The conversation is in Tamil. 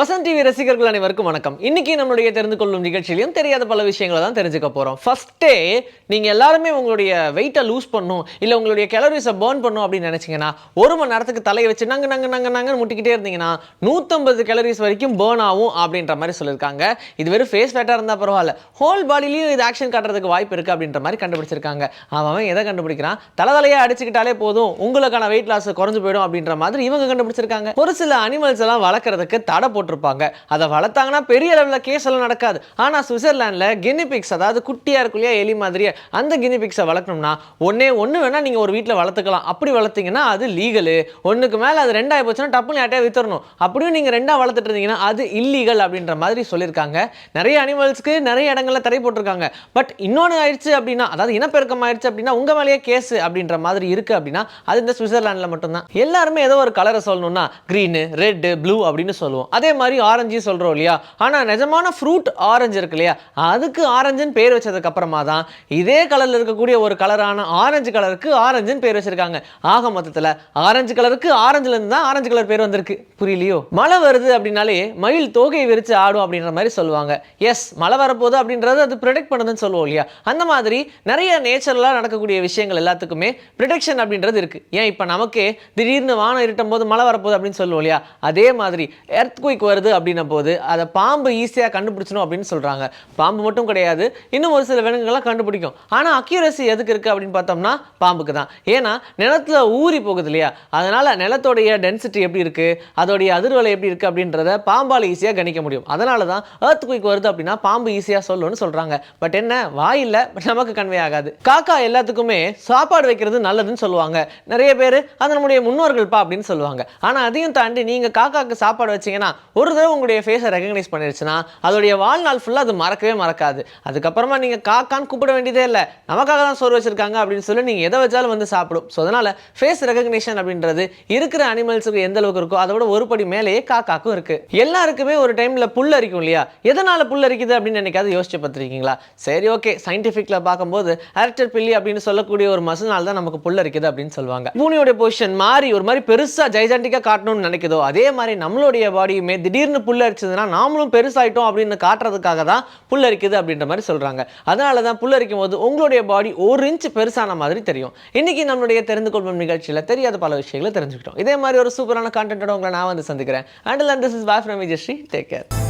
வசந்த் டிவி ரசிகர்கள் அனைவருக்கும் வணக்கம். இன்னைக்கு நம்மளுடைய தெரிந்து கொள்ளும் நிகழ்ச்சியிலையும் தெரியாத பல விஷயங்களை தான் தெரிஞ்சுக்க போறோம். ஃபர்ஸ்டே நீங்க எல்லாருமே உங்களுடைய வெயிட்டை லூஸ் பண்ணும் இல்ல உங்களுடைய கேலரிஸை பேர்ன் பண்ணும் அப்படின்னு நினைச்சீங்கன்னா ஒரு மணி நேரத்துக்கு தலையை வச்சு நங்க நாங்கள் நாங்கள் நாங்கள் முட்டிக்கிட்டே இருந்தீங்கன்னா நூற்றம்பது கேலரிஸ் வரைக்கும் பேர்ன் ஆகும் அப்படின்ற மாதிரி சொல்லியிருக்காங்க. இது வெறும் ஃபேஸ் ஃபேட்டாக இருந்தால் பரவாயில்ல. ஹோல் பாடிலையும் இது ஆக்ஷன் காட்டுறதுக்கு வாய்ப்பு இருக்கு அப்படின்ற மாதிரி கண்டுபிடிச்சிருக்காங்க. அவன் எதை கண்டுபிடிக்கிறான்? தலை தலையை அடிச்சுக்கிட்டாலே போதும் உங்களுக்கான வெயிட் லாஸ் குறைஞ்சு போயிடும் அப்படின்ற மாதிரி இவங்க கண்டுபிடிச்சிருக்காங்க. ஒரு சில அனிமல்ஸ் எல்லாம் வளர்க்குறதுக்கு தடை போட்டிருப்பாங்க. அதை வளர்த்தாங்கன்னா பெரிய லெவலில் கேஸ் எல்லாம் நடக்காது. ஆனால் சுவிட்சர்லாண்டில் கினிபிக்ஸ் அதாவது குட்டியாக இருக்கும் இல்லையா எலி மாதிரியே அந்த கினிபிக்ஸை வளர்க்கணும்னா ஒன்னே ஒன்று வேணால் நீங்கள் ஒரு வீட்டில் வளர்த்துக்கலாம். அப்படி வளர்த்தீங்கன்னா அது லீகலு ஒன்றுக்கு மேலே அது ரெண்டாக போச்சுன்னா டப்புன்னு யார்ட்டையா வித்துறணும் அப்படியும் நீங்கள் ரெண்டாக வளர்த்துட்டு இருந்தீங்கன்னா அது இல்லீகல் அப்படின்ற மாதிரி சொல்லியிருக்காங்க. நிறைய அனிமல்ஸ்க்கு நிறைய இடங்களில் தடை போட்டிருக்காங்க. பட் இன்னொன்று ஆயிடுச்சு அப்படின்னா அதாவது இனப்பெருக்கம் ஆயிடுச்சு அப்படின்னா உங்கள் மேலேயே கேஸ் அப்படின்ற மாதிரி இருக்குது அப்படின்னா அது இந்த சுவிட்சர்லாண்டில் மட்டும்தான். எல்லாருமே ஏதோ ஒரு கலரை சொல்லணும்னா க்ரீனு ரெட்டு ப்ளூ அப்படின்னு சொல்லுவோம். அதே மாதிரி ஆரஞ்சு சொல்கிறோம் இல்லையா? ஆனால் நிஜமான ஃப்ரூட் ஆரஞ்சு இருக்கு இல்லையா? அதுக்கு ஆரஞ்சுன்னு பேர் வச்சதுக்கப்புறமா தான் இதே கலரில் இருக்கக்கூடிய ஒரு கலரான ஆரஞ்சு கலருக்கு ஆரஞ்சுன்னு பேர் வச்சுருக்காங்க. ஆக மொத்தத்தில் ஆரஞ்சு கலருக்கு ஆரஞ்சுலேருந்து தான் ஆரஞ்சு கலர் பேர் வந்திருக்கு. புரியலையோ? மழை வருது அப்படின்னாலே மயில் தோகை விரித்து ஆடும் அப்படின்ற மாதிரி சொல்லுவாங்க. எஸ் மழை வரப்போகுது அப்படின்றது அது ப்ரொடெக்ட் பண்ணுதுன்னு சொல்லுவோம் இல்லையா? அந்த மாதிரி நிறைய நேச்சுரலாக நடக்கக்கூடிய விஷயங்கள் எல்லாத்துக்குமே ப்ரிடிக்ஷன் அப்படின்றது இருக்குது ஏன்? இப்போ நமக்கே திடீர்னு வானம் இருட்டும் போது மழை வரப்போகுது அப்படின்னு சொல்லுவோம் இல்லையா? அதே மாதிரி எர்த் குயிக் வருது அப்படின்ன போது அதை பாம்பு ஈஸியாக கண்டுபிடிச்சணும் அப்படின்னு சொல்கிறாங்க பாம்பு மட்டும் கிடையாது. இன்னும் ஒரு சில விலங்குகள்லாம் கண்டுபிடிக்கும். ஆனால் அக்யூரசி எதுக்கு இருக்குது அப்படின்னு பார்த்தோம்னா பாம்புக்கு தான் ஏன்னா நிலத்துல ஊறி போகுது இல்லையா? அதனால் நிலத்தோடைய டென்சிட்டி எப்படி இருக்குது அதோடைய அதிர்வலை எப்படி இருக்குது அப்படின்றத பாம்பால் ஈஸியாக கணிக்க முடியும். அதனால தான் ஏர்த் குயிக் வருது அப்படின்னா பாம்பு ஈஸியாக சொல்லுன்னு சொல்கிறாங்க பட் என்ன? வாயில் நமக்கு கன்வே ஆகாது. காக்கா எல்லாத்துக்குமே சாப்பாடு வைக்கிறது நல்லதுன்னு சொல்லுவாங்க. நிறைய பேர் அது நம்முடைய முன்னோர்கள்ப்பா அப்படின்னு சொல்லுவாங்க. ஆனால் அதையும் தாண்டி நீங்கள் காக்காக்கு சாப்பாடு வச்சீங்கன்னா ஒரு தடவை உங்களுடைய ஃபேஸை ரெகக்னைஸ் பண்ணிருச்சுன்னா அதோடைய வாழ்நாள் ஃபுல்லாக அது மறக்கவே மறக்காது. அதுக்கப்புறமா நீங்கள் காக்கான்னு கூப்பிட வேண்டியதே இல்லை. நமக்காக தான் சோறு வச்சுருக்காங்க அப்படின்னு சொல்லி நீங்கள் எதை வச்சாலும் வந்து சாப்பிடும். ஸோ அதனால் ஃபேஸ் ரெகக்னேஷன் அப்படின்றது இருக்கிற அனிமல்ஸுக்கு எந்த அளவுக்கு இருக்கோ அதோட ஒரு படி மேலேயே காக்காக்கும் இருக்குது எல்லாருக்குமே ஒரு டைமில் புல் அரிக்கும் இல்லையா? எதனால் புல் அரிக்குது அப்படின்னு நினைக்காது யோசிச்சு பார்த்துருக்கீங்களா? சரி ஓகே சயின்டிஃபிக்கில் பார்க்கும்போது அரட்டர் பில்லி அப்படின்னு சொல்லக்கூடிய ஒரு மசினால் தான் நமக்கு புல் அரிக்குது அப்படின்னு சொல்லுவாங்க. பூனியோட பொசிஷன் மாறி ஒரு மாதிரி பெருசாக ஜைஜாண்டிக்காக காட்டணும்னு நினைக்குதோ அதே மாதிரி நம்மளுடைய பாடியுமே திடீர்னு புல் அரிச்சதுன்னா நாமளும் பெருசாயிட்டோம் அப்படின்னு காட்டுறதுக்காக தான் புல் அரிக்குது அப்படின்ற மாதிரி சொல்கிறாங்க அதனால தான் புல் அரிக்கும் போது உங்களுடைய பாடி ஒரு இன்ச் பெருசான மாதிரி தெரியும். இன்னைக்கு நம்மளுடைய தெரிந்து கொள்வோம் நிகழ்ச்சியில் தெரியாத பல விஷயங்களை தெரிஞ்சுக்கிட்டோம். இதே மாதிரி ஒரு சூப்பரான கான்டென்ட்டோட உங்களை நான் வந்து சந்திக்கிறேன். அண்ட் திஸ் இஸ் பாய் ஃப்ரம் விஜயஸ்ரீ டேக் கேர்